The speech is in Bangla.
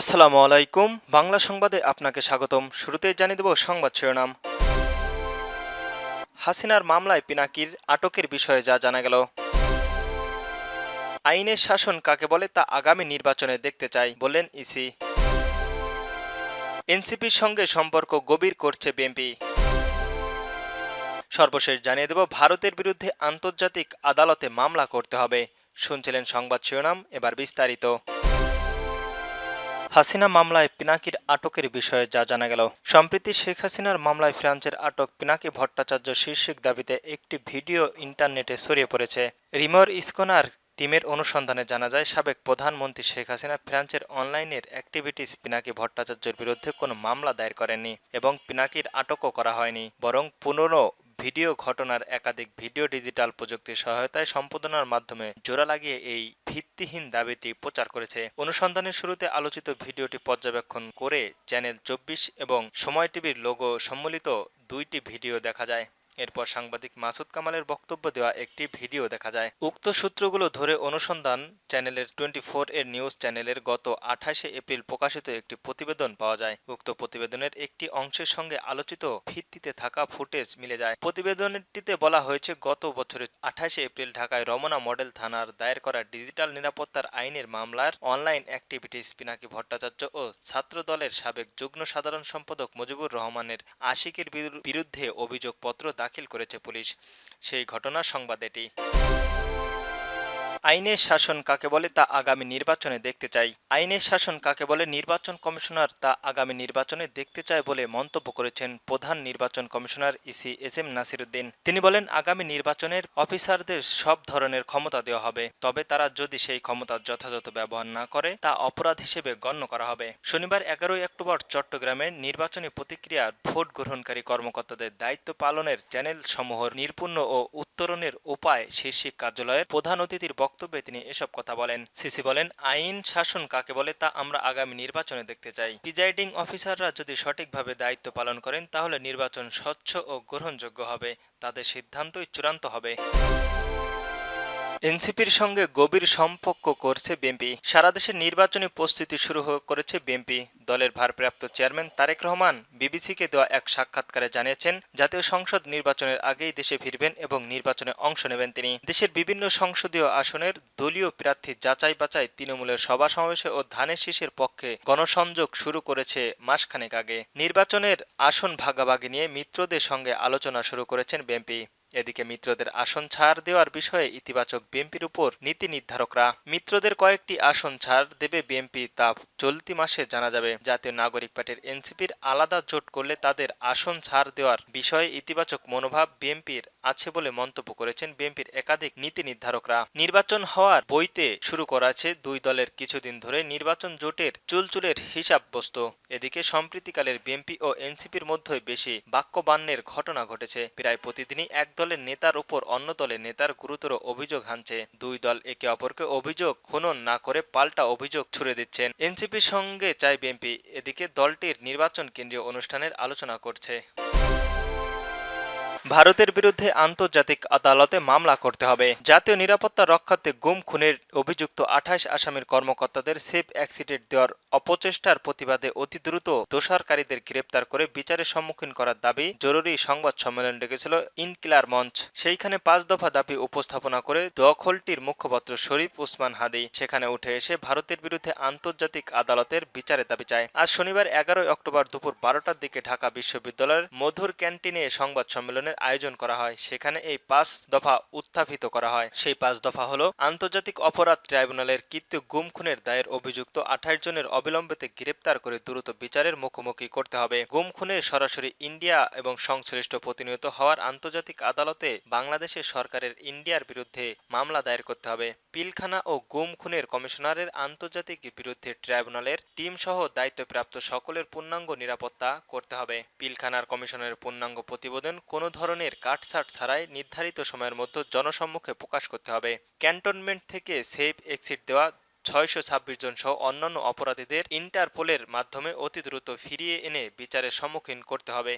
আসসালামু আলাইকুম। বাংলা সংবাদে আপনাকে স্বাগতম। শুরুতে জানিয়ে দেব সংবাদ শিরোনাম। হাসিনার মামলায় পিনাকির আটকের বিষয়ে যা জানা গেল। আইনের শাসন কাকে বলে তা আগামী নির্বাচনে দেখতে চাই বললেন ইসি। এনসিপির সঙ্গে সম্পর্ক গভীর করছে বিএনপি। সর্বশেষ জানিয়ে দেব, ভারতের বিরুদ্ধে আন্তর্জাতিক আদালতে মামলা করতে হবে। শুনছিলেন সংবাদ শিরোনাম, এবার বিস্তারিত। হাসিনা মামলায় পিনাকির আটকের বিষয়ে যা জানা গেল। সম্প্রতি শেখ হাসিনার মামলায় ফ্রান্সের আটক পিনাকি ভট্টাচার্য শীর্ষিক দাবিতে একটি ভিডিও ইন্টারনেটে ছড়িয়ে পড়েছে। রিমোর ইসকোনার টিমের অনুসন্ধানে জানা যায়, সাবেক প্রধানমন্ত্রী শেখ হাসিনা ফ্রান্সের অনলাইনের অ্যাক্টিভিটিস পিনাকি ভট্টাচার্যের বিরুদ্ধে কোনো মামলা দায়ের করেননি এবং পিনাকির আটকও করা হয়নি, বরং পুনরো ভিডিও ঘটনার একাধিক ভিডিও ডিজিটাল প্রযুক্তির সহায়তায় সম্পাদনার মাধ্যমে জোড়া লাগিয়ে এই ভিত্তিহীন দাবিটি প্রচার করেছে। অনুসন্ধানের শুরুতে আলোচিত ভিডিওটি পর্যবেক্ষণ করে চ্যানেল চব্বিশ এবং সময় টিভির লোগো সম্মিলিত দুইটি ভিডিও দেখা যায়। এরপর সাংবাদিক মাসুদ কামালের বক্তব্য দেওয়া একটি ভিডিও দেখা যায়। উক্ত সূত্রগুলো ধরে অনুসন্ধান চ্যানেলের টোয়েন্টি এর নিউজ চ্যানেলের গত আঠাশে এপ্রিল প্রকাশিত একটি প্রতিবেদন পাওয়া যায়। উক্ত প্রতিবেদনের একটি অংশের সঙ্গে আলোচিত ভিত্তিতে থাকা ফুটেজ মিলে যায়। প্রতিবেদনটিতে বলা হয়েছে, গত বছরের আঠাশে এপ্রিল ঢাকায় রমনা মডেল থানার দায়ের করা ডিজিটাল নিরাপত্তার আইনের মামলার অনলাইন অ্যাক্টিভিটিস পিনাকি ভট্টাচার্য ও ছাত্র দলের সাবেক যুগ্ম সাধারণ সম্পাদক মুজিবুর রহমানের আশিকের বিরু- বিরুদ্ধে অভিযোগপত্র করেছে পুলিশ। সেই ঘটনার সংবাদ এটি। আইনের শাসন কাকে বলে তা আগামী নির্বাচনে দেখতে চাই। আইনের শাসন কাকে বলে নির্বাচন কমিশনার তা আগামী নির্বাচনে দেখতে চায় বলে মন্তব্য করেছেন প্রধান নির্বাচন commissioner EC S M Nasiruddin. তিনি বলেন, আগামী নির্বাচনের অফিসারদের সব ধরনের ক্ষমতা দেওয়া হবে, তবে তারা যদি সেই ক্ষমতা যথাযথ ব্যবহার না করে, তা অপরাধ হিসেবে গণ্য করা হবে। শনিবার এগারোই অক্টোবর চট্টগ্রামে নির্বাচনী প্রতিক্রিয়ার ভোট গ্রহণকারী কর্মকর্তাদের দায়িত্ব পালনের চ্যানেল সমূহ নির্পূর্ণ ও উত্তরণের উপায় শীর্ষিক কার্যালয়ের প্রধান অতিথির তিনি এসব কথা বলেন। সিসি বলেন, আইন, শাসন কাকে বলে তা আমরা আগামী নির্বাচনে দেখতে চাই। প্রিজাইডিং অফিসাররা যদি সঠিকভাবে দায়িত্ব পালন করেন, তাহলে নির্বাচন স্বচ্ছ ও গ্রহণযোগ্য হবে। তাদের সিদ্ধান্তই চূড়ান্ত হবে। এনসিপির সঙ্গে গভীর সম্পর্ক করছে বিএনপি। সারা দেশে নির্বাচনী প্রস্তুতি শুরু করেছে বিএনপি। দলের ভারপ্রাপ্ত চেয়ারম্যান তারেক রহমান বিবিসিকে দেওয়া এক সাক্ষাৎকারে জানিয়েছেন, জাতীয় সংসদ নির্বাচনের আগেই দেশে ফিরবেন এবং নির্বাচনে অংশ নেবেন তিনি। দেশের বিভিন্ন সংসদীয় আসনের দলীয় প্রার্থী যাচাই বাছাই তৃণমূলের সভা সমাবেশে ও ধানের শীষের পক্ষে গণসংযোগ শুরু করেছে মাসখানেক আগে। নির্বাচনের আসন ভাগাভাগি নিয়ে মিত্রদের সঙ্গে আলোচনা শুরু করেছেন বিএনপি। এদিকে মিত্রদের আসন ছাড় দেওয়ার বিষয়ে ইতিবাচক বিএনপির উপর নীতি নির্ধারকরা। মিত্রদের কয়েকটি আসন ছাড় দেবে বিএনপি, তা চলতি মাসে জানা যাবে। জাতীয় নাগরিক পার্টির এনসিপির আলাদা জোট করলে তাদের আসন ছাড় দেওয়ার বিষয়ে ইতিবাচক মনোভাব বিএনপির আছে বলে মন্তব্য করেছেন বিএনপির একাধিক নীতি নির্ধারকরা। নির্বাচন হওয়ার বইতে শুরু করা আছে দুই দলের কিছুদিন ধরে নির্বাচন জোটের চুলচুলের হিসাব বস্তু। এদিকে সম্প্রীতিকালের বিএনপি ও এনসিপির মধ্যে বেশি বাক্যবান্যের ঘটনা ঘটেছে। প্রায় প্রতিদিনই এক দলের নেতার উপর অন্য দলের নেতার গুরুতর অভিযোগ হানছে। দুই দল একে অপরকে অভিযোগ খনন না করে পাল্টা অভিযোগ ছুড়ে দিচ্ছেন। এনসিপির সঙ্গে চায় বিএনপি, এদিকে দলটির নির্বাচন কেন্দ্রীয় অনুষ্ঠানের আলোচনা করছে। ভারতের বিরুদ্ধে আন্তর্জাতিক আদালতে মামলা করতে হবে। জাতীয় নিরাপত্তা রক্ষার্থে গুম, খুনের অভিযুক্ত আঠাশ আসামির কর্মকর্তাদের সেফ অ্যাক্সিডেন্ট দেওয়ার অপচেষ্টার প্রতিবাদে অতি দ্রুত দোষারকারীদের গ্রেপ্তার করে বিচারের সম্মুখীন করার দাবি জরুরি সংবাদ সম্মেলন ডেকেছিল ইনকিলার মঞ্চ। সেইখানে পাঁচ দফা দাবি উপস্থাপনা করে দখলটির মুখপাত্র শরীফ উসমান হাদি। সেখানে উঠে এসে ভারতের বিরুদ্ধে আন্তর্জাতিক আদালতের বিচারের দাবি চায়। আজ শনিবার এগারোই অক্টোবর দুপুর বারোটার দিকে ঢাকা বিশ্ববিদ্যালয়ের মধুর ক্যান্টিনে সংবাদ সম্মেলনের আয়োজন করা হয়। সেখানে এই পাঁচ দফা উত্থাপিত করা হয়। সেই পাঁচ দফা হলো আন্তর্জাতিক অপরাধ ট্রাইব্যুনালের কৃত্য গুম খুনের দায়ের অভিযুক্ত আঠাশ জনের অবিলম্বেতে গ্রেপ্তার করে দ্রুত বিচারের মুখোমুখি করতে হবে। গুম খুনে সরাসরি ইন্ডিয়া এবং সংশ্লিষ্ট প্রতিনিয়ত হওয়ার আন্তর্জাতিক আদালতে বাংলাদেশের সরকারের ইন্ডিয়ার বিরুদ্ধে মামলা দায়ের করতে হবে। পিলখানা ও গুম খুনের কমিশনারের আন্তর্জাতিক বিরুদ্ধে ট্রাইব্যুনালের টিম সহ দায়িত্বপ্রাপ্ত সকলের পূর্ণাঙ্গ নিরাপত্তা করতে হবে। পিলখানার কমিশনের পূর্ণাঙ্গ প্রতিবেদন কোনো ধরনের কাটছাট ছাড়াই নির্ধারিত সময়ের মধ্যে জনসম্মুখে প্রকাশ করতে হবে। ক্যান্টনমেন্ট থেকে সেফ এক্সিট দেওয়া ছয়শো ছাব্বিশ জন সহ অন্যান্য অপরাধীদের ইন্টারপোলের মাধ্যমে অতি দ্রুত ফিরিয়ে এনে বিচারের সম্মুখীন করতে হবে।